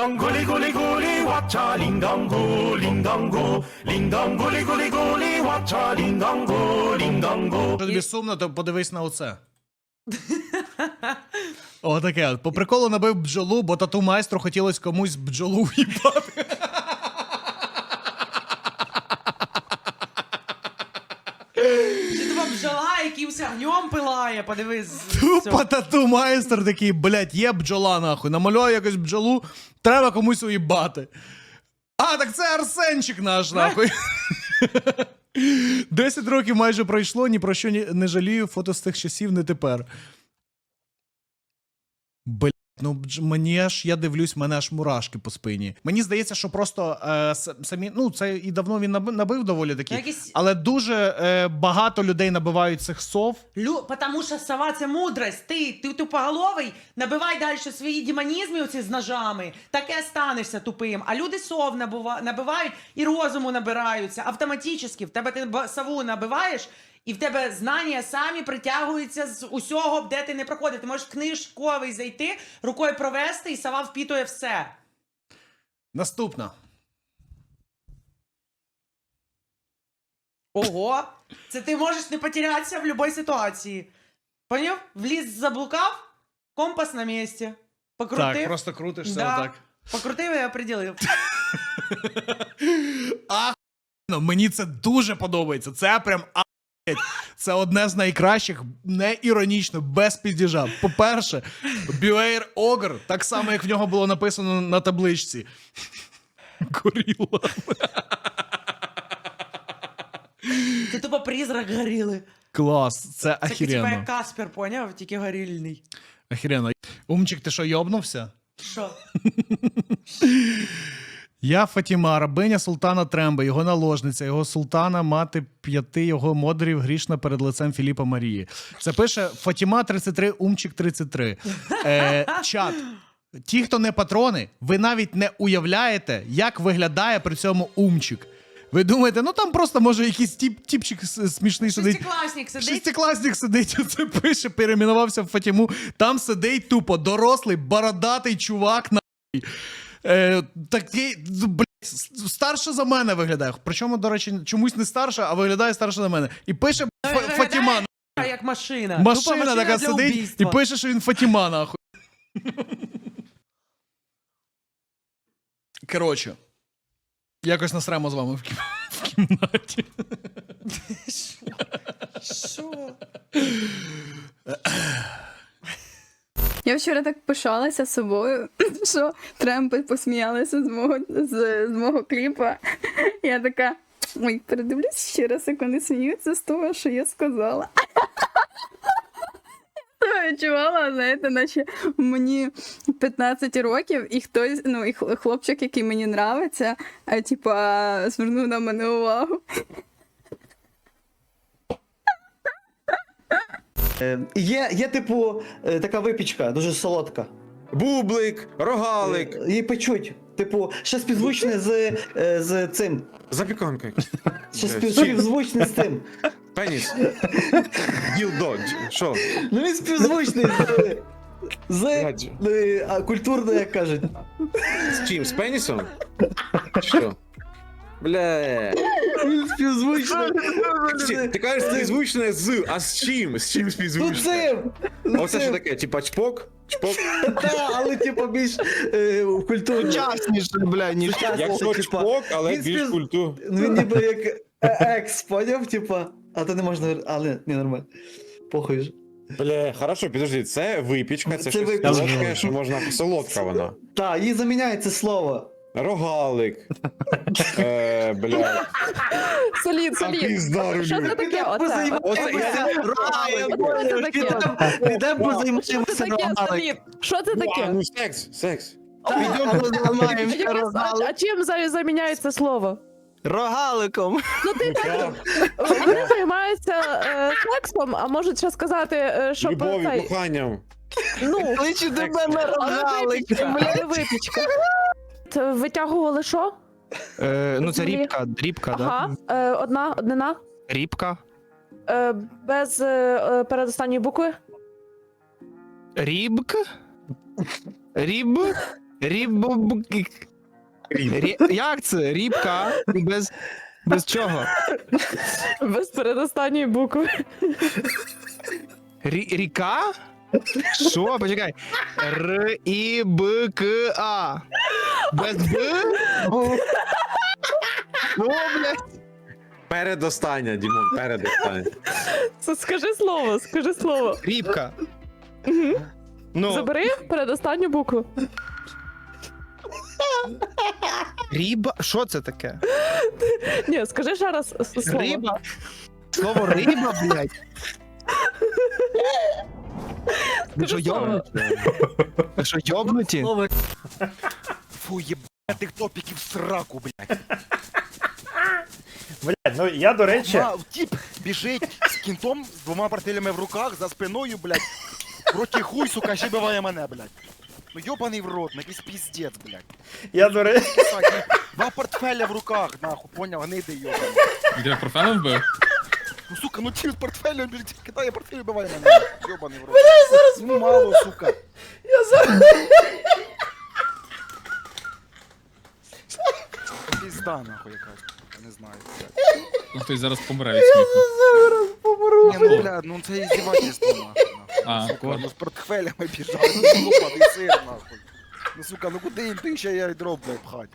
dong guli guli guli watcha ling dong gu ling dong gu ling dong guli guli guli watcha ling dong gu ling dong gu Якщо тобі сумно, то подивись на оце. Отаке. от. По приколу набив бджолу, бо тату майстру хотілося комусь бджолу в'їбати. Чи тупо бджола якимось огнем пилає, подивись. Тупо тату майстер такий, блядь, є бджола нахуй. Намалював якусь бджолу, треба комусь уїбати. А, так це Арсенчик наш, нахуй. Десять років майже пройшло, ні про що не жалію, фото з тих часів не тепер. Блядь, ну мені аж я дивлюсь, мене аж мурашки по спині. Мені здається, що просто е, самі, ну це і давно він наби- набив доволі таки, Ну, якісь- але дуже е, багато людей набивають цих сов. Лю, потому що сова це мудрость. Ти, ти тупоголовий, набивай далі свої демонізми оці з ножами, так і останешся тупим. А люди сов набува- набивають і розуму набираються автоматично. В тебе ти сову набиваєш, і в тебе знання самі притягуються з усього, де ти не проходиш. Ти можеш в книжковий зайти, рукою провести, і сова впітує все. Наступна. Ого! Це ти можеш не потерятися в будь-якій ситуації. Поняв? В ліс заблукав, компас на місці. Покрутив. Так, просто крутишся да. отак. Покрутив і оприділив. Ну, мені це дуже подобається. Це прям. Це одне з найкращих, не іронічно, без підіжа. По-перше, Бюейр Огр, так само, як в нього було написано на табличці. Горіла. Це тупо призрак горіли. Клас, це Це типа як Каспер, поняв? Тільки горільний. Ахіренно. Умчик, ти що, йобнувся? Що? Я Фатіма, рабиня султана Тремба, його наложниця, його султана, мати п'яти його модарів грішна перед лицем Філіпа Марії. Це пише Фатіма 33, Умчик 33. Е, чат. Ті, хто не патрони, ви навіть не уявляєте, як виглядає при цьому умчик. Ви думаєте, ну там просто може якийсь тіп, тіпчик смішний сидить. Шестикласник сидить. Шестикласник сидить, оце пише, перейменувався в Фатіму. Там сидить тупо дорослий, бородатий чувак на. Е, такий, ну, блядь, старше за мене виглядає. Причому, до речі, чомусь не старше, а виглядає старше за мене. І пише Фа- Виглядає Фатіма. Як машина. Машина, Тупо така для сидить убійства. і пише, що він Фатіма, нахуй. Коротше. Якось насремо з вами в, кім... в кімнаті. Що? Я вчора так пишалася собою, що тремпи посміялися з мого, з, з мого кліпа. Я така. Ой, передивлюсь ще раз, як вони сміються з того, що я сказала. Я відчувала, знаєте, наче мені 15 років, і хтось, ну, і хл- хлопчик, який мені нравиться, а, типа, звернув на мене увагу. Е, Є, є, типу, е, така випічка, дуже солодка. Бублик, рогалик, Е, Її печуть. Типу, ще співзвучне з, е, з цим. запіканка. якась. Ще спів- співзвучне з цим. Пеніс. Ділдо. Що? Ну він співзвучний з. З е, а, культурно, як кажуть. З чим? З пенісом? Що? Бля. Він співзвучний. Ти- кажеш співзвучне з, а з чим? З чим Ну співзвучне? цим! А оце що таке? Типа чпок? Чпок? Так, але типу більш е, культурно. Сучасніше, бля, ніж Як Типа, то чпок, але він більш спів- культур. Ну він ніби як е, екс, поняв, типа. А то не можна, говорити, але не нормально. Похуй ж. Бля, хорошо, підожди, це випічка, це Це щось випічка. солодке, що можна солодка вона. Так, їй заміняється слово. Рогалик. Е, бля. Солід, солід. пізда Що це рулю. таке? Оце. Оце я... Що це таке? Що позаймаємося солід? Що це А, таке? ну секс, секс. А а чим за- заміняється слово? Рогаликом. Ну ти так вони займаються е, сексом, а можуть ще сказати, е, щоб Любов'ю, цей, коханням. ну Кличу тебе на але рогалик. випічка, але випічка. Це витягували що? Е, ну, це Землі. рібка, рібка, Ага, да? е, одна, однина. Рібка. Е, без е, е, передостанньої букви. Рібк? Ріб? Ріб... Рі... Як це? Рібка? Без... Без чого? Без передостанньої букви. Рі... Ріка? Що? Почекай. Р І Б К А. Без Б? О, блядь. Передостання, Дімон, передостання. Це скажи слово, скажи слово. Рібка. Ну, Забери передостанню букву. ріба. Що це таке? Ні, скажи ще раз с- слово. Риба? Слово риба, блядь. Ви що, йобнуті? Ви що, йобнуті? Фу, ебать топіків в сраку, блядь. Блядь, ну я, до речі, Ма, тип біжить з кінтом з двома портфелями в руках за спиною, блядь. Проти хуй, сука, ще биває мене, блядь. Ну йобаний в рот, ну якийсь піздець, блядь. я, до речі, Два портфеля в руках, нахуй, поняв, гниди йобаний. Де профаном вбив? Ну сука, ну ті з портфелем, блядь, кидає портфель і биває мене. Йобаний в рот. Блядь, зараз Ну мало, сука. я зараз. Пізда, нахуй якась. Я не знаю, блядь. Ну, Хтось зараз помре від сміху. Ні, ну, блядь, ну це іздівательство, нахуй. нахуй. А, Сука, кор. ну з портфелями біжали, ну лопаний сир, нахуй. Ну, сука, ну куди їм ти ще я дров, блядь, пхать?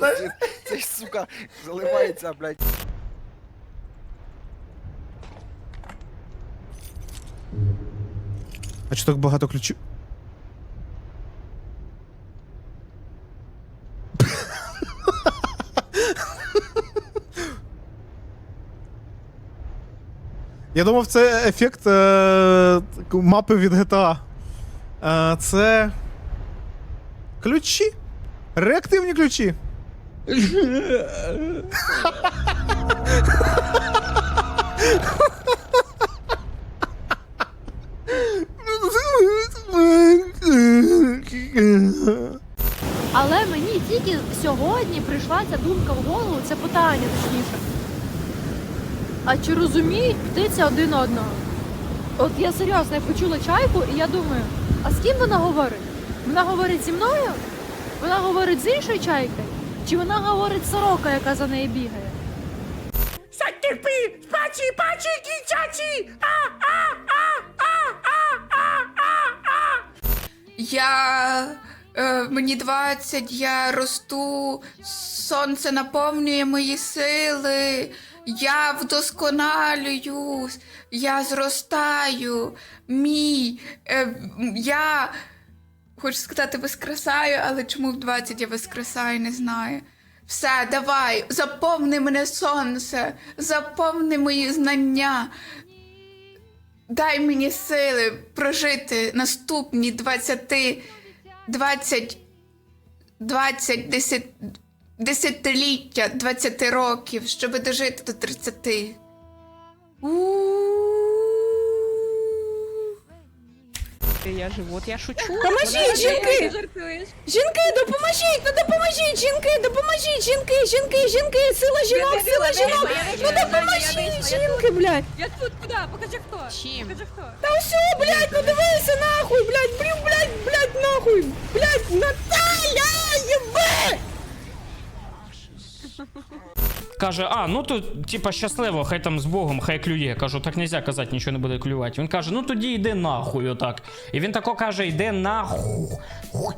Це, це, ж, сука, заливається, блядь. А чи так багато ключів? Я думав, це ефект е, мапи від GTA. Е, це. Ключі. Реактивні ключі. Але мені тільки сьогодні прийшла ця думка в голову, це питання точніше. А чи розуміють птиці один одного? От я серйозно я почула чайку, і я думаю, а з ким вона говорить? Вона говорить зі мною? Вона говорить з іншою чайкою? Чи вона говорить сорока, яка за нею бігає? Я е, мені 20, я росту, сонце наповнює мої сили, я вдосконалююсь, я зростаю, мій, е, я хочу сказати, воскресаю, але чому в 20 я воскресаю, не знаю. Все, давай, заповни мене сонце, заповни мої знання. Дай мені сили прожити наступні 20, 20, 20 10, десятиліття 20 років, щоб дожити до 30. Я живот, я шучу. Поможіть, жінки! Жінки, допоможіть! Ну допоможіть, жінки, допоможіть, жінки, жінки, жінки, сила жінок, сила жінок! Ну допоможіть, жінки, блядь! Я тут куди? Покажи хто. Чим? Покажи хто. Та все, блядь, ну дивися нахуй, блядь, блін, блядь, блядь, нахуй, блядь, Наталя, Каже, а, ну то, типа, щасливо, хай там з Богом, хай клює. Кажу, так нельзя казати, нічого не буде клювати. Він каже, ну тоді йди нахуй, отак. І він тако каже, йди нахуй.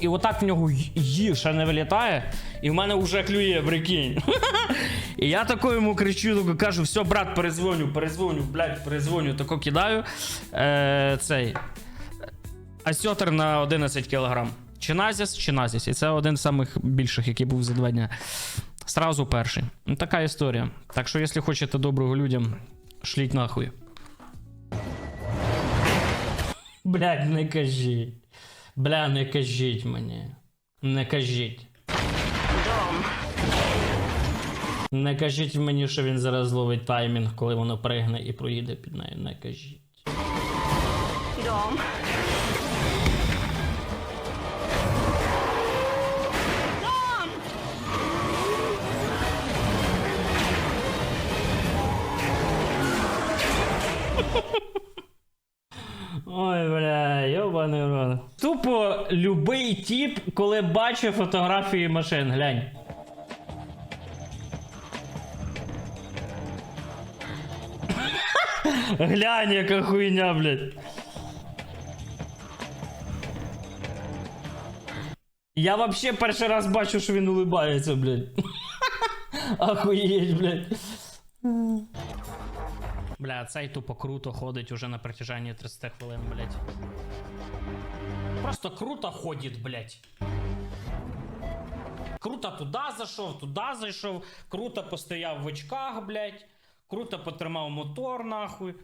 І отак в нього їжа не вилітає, і в мене вже клює, прикинь. І я тако йому кричу, кажу, все, брат, перезвоню, перезвоню, блядь, перезвоню, тако кидаю. Е, цей. Асьотер на 11 кілограм. Чиназіс, чиназіс. І це один з самих більших, який був за два дня. Сразу перший. Ну, така історія. Так що, якщо хочете доброго людям, шліть нахуй. Блядь, не кажіть. Бля, не кажіть мені. Не кажіть. Не кажіть мені, що він зараз зловить таймінг, коли воно пригне і проїде під нею. Не кажіть. Ой, тіп, коли бачить фотографії машин, глянь. Глянь, яка хуйня, блядь. Я вообще перший раз бачу, що він улибається, блядь. Охуєть, блядь. Бля, цей тупо круто ходить уже на протяжении 30 хвилин, блядь. Просто круто ходить, блядь. Круто туди зайшов, туди зайшов, круто постояв в очках, блядь. Круто потримав мотор, нахуй.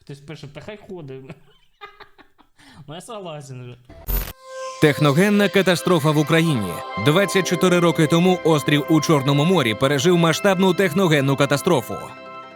Хтось пише, та хай ходить. Ну я согласен. Техногенна катастрофа в Україні. 24 роки тому острів у Чорному морі пережив масштабну техногенну катастрофу.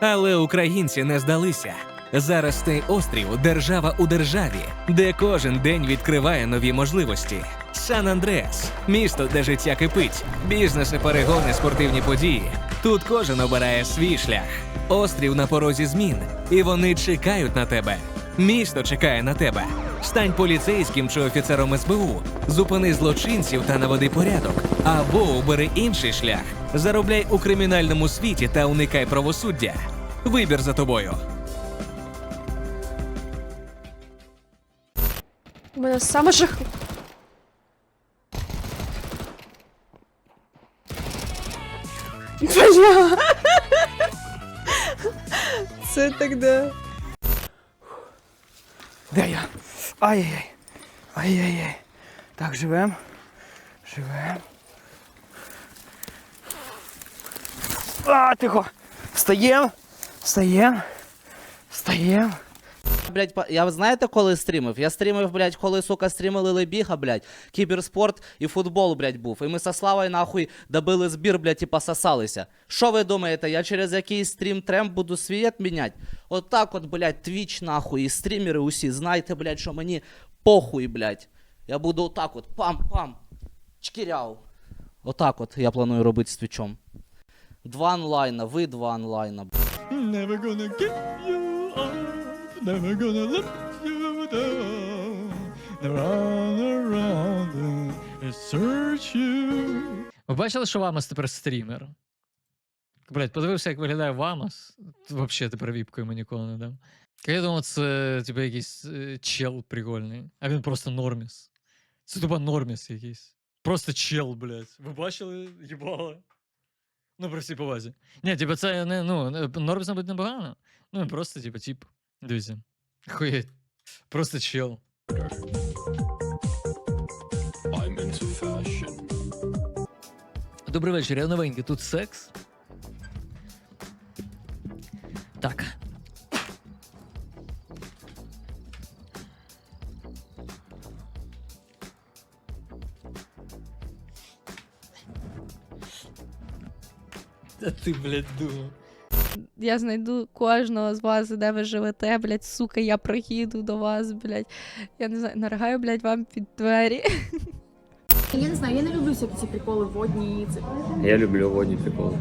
Але українці не здалися. Зараз цей острів держава у державі, де кожен день відкриває нові можливості. Сан Андреас місто, де життя кипить, бізнеси, перегони, спортивні події. Тут кожен обирає свій шлях. Острів на порозі змін, і вони чекають на тебе. Місто чекає на тебе. Стань поліцейським чи офіцером СБУ, зупини злочинців та наведи порядок. Або обери інший шлях. Заробляй у кримінальному світі та уникай правосуддя. Вибір за тобою. У мене саме жах. Бля. Це так да. Де я? Ай-яй-яй. Ай-яй-яй. Так, живем. Живем. А, тихо. Встаєм. Встаєм. Встаєм. Блять, я знаєте, коли стрімив? Я стрімив, блять, коли, сука, стрімили Лебіга, блять, кіберспорт і футбол, блять, був. І ми со Славою, нахуй, добили збір, блять, і пососалися. Що ви думаєте, я через якийсь стрім тремп буду світ мінять? От так от, блять, твіч, нахуй, і стрімери усі, знайте, блять, що мені похуй, блять. Я буду отак от, пам-пам, чкіряв. Отак от я планую робити з твічом. Два онлайна, ви два онлайна. Never gonna get you never gonna let you down. Run around and search you. Ви бачили, що Вамос тепер стрімер? Блять, подивився, як виглядає Вамос. Взагалі тепер віпкою ми ніколи не дам. Я думав, це типу якийсь е, чел прикольний, а він просто норміс. Це тупо норміс якийсь. Просто чел, блядь. Ви бачили, їбало? Ну, при всій повазі. Ні, типу, це не, ну, не- норміс, мабуть, непогано. Ну, просто, типу, тип. Дивіться. Хуєть. Просто чел. Добрий вечір, я новенький. Тут секс. Так. Та ти, блядь, думав. Я знайду кожного з вас, де ви живете, блядь, сука, я проїду до вас, блядь. Я не знаю, наригаю, блядь, вам під двері. Я не знаю, я не люблю всякі ці приколи водні. Це... Я люблю водні приколи.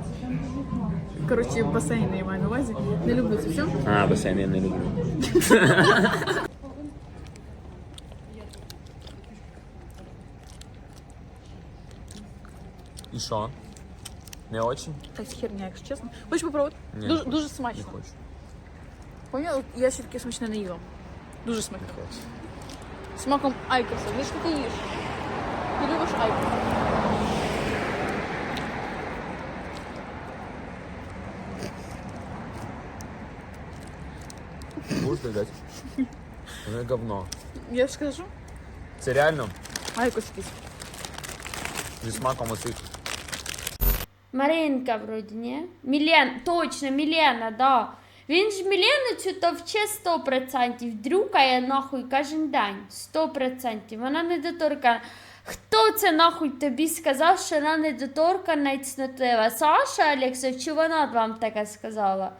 Коротше, басейни я маю на увазі. Не люблю це все. А, басейн я не люблю. І що? Не очень? Так херня, якщо чесно. Хочеш попробувати? Ні, дуже, не дуже хочу. смачно. Не хочу. Поняла? Я ще таке смачне не їла. Дуже смачно. Смаком айкоса. Ви ж таке їш. Ти любиш айкос? Будеш доїдати? Воно говно. Я ж скажу. Це реально Айкос якийсь. зі смаком оцих. Маринка вроді, ні? Мілен, точно, Мілена, да. Він ж Мілену цю товче 100%, дрюкає нахуй кожен день. 100%. Вона недоторкана. Хто це нахуй тобі сказав, що вона недоторкана і цнотлива? Саша Алексов, чи вона вам таке сказала?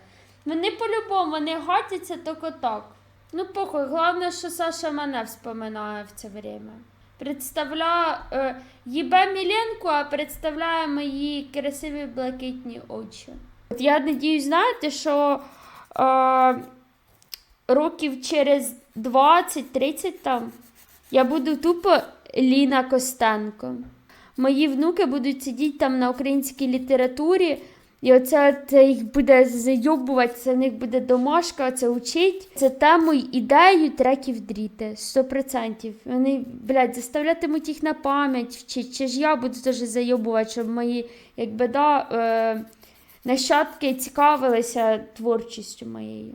Вони по-любому, вони гатяться тільки так. Ну похуй, головне, що Саша мене вспоминає в це время. Представляє е, їбе Міленку, а представляє мої красиві блакитні очі. От Я надіюсь, знаєте, що е, років через 20-30 там я буду тупо Ліна Костенко. Мої внуки будуть сидіти там на українській літературі, і оце це їх буде зайобувати, це в них буде домашка, це учить. Це тему й ідею треків дріти. 100%. Вони, блядь, заставлятимуть їх на пам'ять вчити. Чи ж я буду теж зайобувати, щоб мої, якби да, е, нащадки цікавилися творчістю моєю.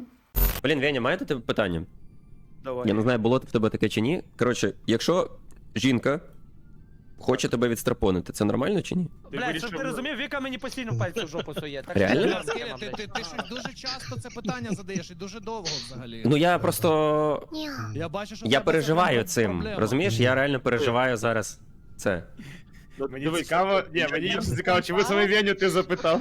Блін, Веня, має до тебе питання? Давай. Я не знаю, було в тебе таке чи ні. Коротше, якщо жінка хоче тебе відстрапонити, це нормально чи ні? Блять, щоб ти розумів, Віка мені постійно пальці в жопу сує. Так Реально? що Скеля, ти, ти, ти щось дуже часто це питання задаєш і дуже довго взагалі. Ну я просто. Я бачу, що Я це переживаю прям цим. проблема. Розумієш, я реально переживаю зараз це. Мені цікаво, ні, мені цікаво, чи ви саме Веню ти запитав.